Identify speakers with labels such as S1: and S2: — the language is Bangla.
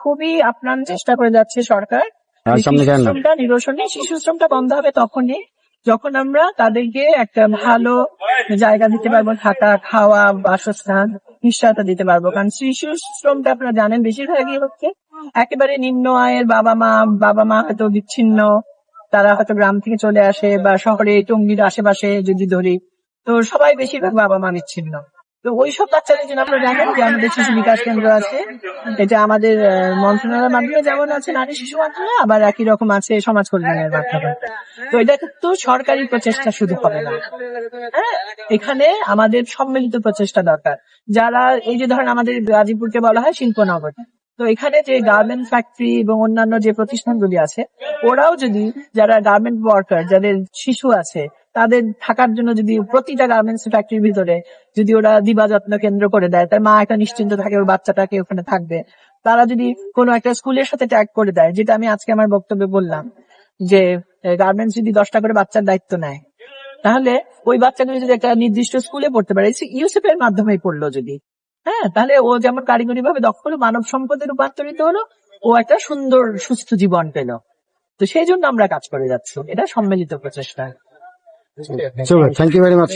S1: খুবই আপ্রাণ চেষ্টা করে যাচ্ছে সরকার।
S2: আর
S1: যে
S2: সামনে
S1: শিশু
S2: যান না
S1: শ্রমটা নিরসনে শিশু শ্রমটা বন্ধ হবে তখনই যখন আমরা তাদেরকে একটা ভালো জায়গা দিতে পারব থাকা খাওয়া বাসস্থান নিশ্চয়তা দিতে পারব। কারণ শিশু শ্রমটা আপনারা জানেন বেশিরভাগই হচ্ছে। একেবারে নিম্ন আয়ের বাবা মা বাবা মা হয়তো বিচ্ছিন্ন তারা হয়তো গ্রাম থেকে চলে আসে বা শহরে টঙ্গির আশেপাশে যদি ধরি তো সবাই বেশিরভাগ বাবা মা বিচ্ছিন্ন। তো ওইসব বাচ্চাদের জন্য আপনারা জানেন যে আমাদের শিশু বিকাশ কেন্দ্র আছে। এটা আমাদের মন্ত্রণালয়ের মাধ্যমে যেমন আছে নারী শিশু মন্ত্রণালয়, আবার একই রকম আছে সমাজ কল্যাণের মাধ্যমে। তো এটা তো সরকারি প্রচেষ্টা শুধু হবে না। হ্যাঁ এখানে আমাদের সম্মিলিত প্রচেষ্টা দরকার। যারা, এই যে ধরেন আমাদের গাজীপুরকে বলা হয় শিল্পনগর। তো এখানে যে গার্মেন্ট ফ্যাক্টরি এবং অন্যান্য যে প্রতিষ্ঠানগুলি আছে, ওরাও যদি, যারা গার্মেন্ট ওয়ার্কার যাদের শিশু আছে তাদের থাকার জন্য যদি প্রতিটা গার্মেন্টস ফ্যাক্টরির ভিতরে যদি ওরা দিবা যত্ন কেন্দ্র করে দেয়, তার মা একটা নিশ্চিন্ত থাকে, ওর বাচ্চাটাকে ওখানে থাকবে। তারা যদি কোনো একটা স্কুলের সাথে ট্যাগ করে দেয়, যেটা আমি আজকে আমার বক্তব্যে বললাম, যে গার্মেন্টস যদি দশটা করে বাচ্চার দায়িত্ব নেয়, তাহলে ওই বাচ্চাগুলো যদি একটা নির্দিষ্ট স্কুলে পড়তে পারে ইউসেফ এর মাধ্যমে পড়ল যদি। হ্যাঁ তাহলে ও যেমন কারিগরি ভাবে দক্ষ হলো, মানব সম্পদে রূপান্তরিত হলো, ও একটা সুন্দর, সুস্থ জীবন পেল। তো সেই জন্য আমরা কাজ করে যাচ্ছি। এটা সম্মিলিত প্রচেষ্টা।
S2: So, thank you very much.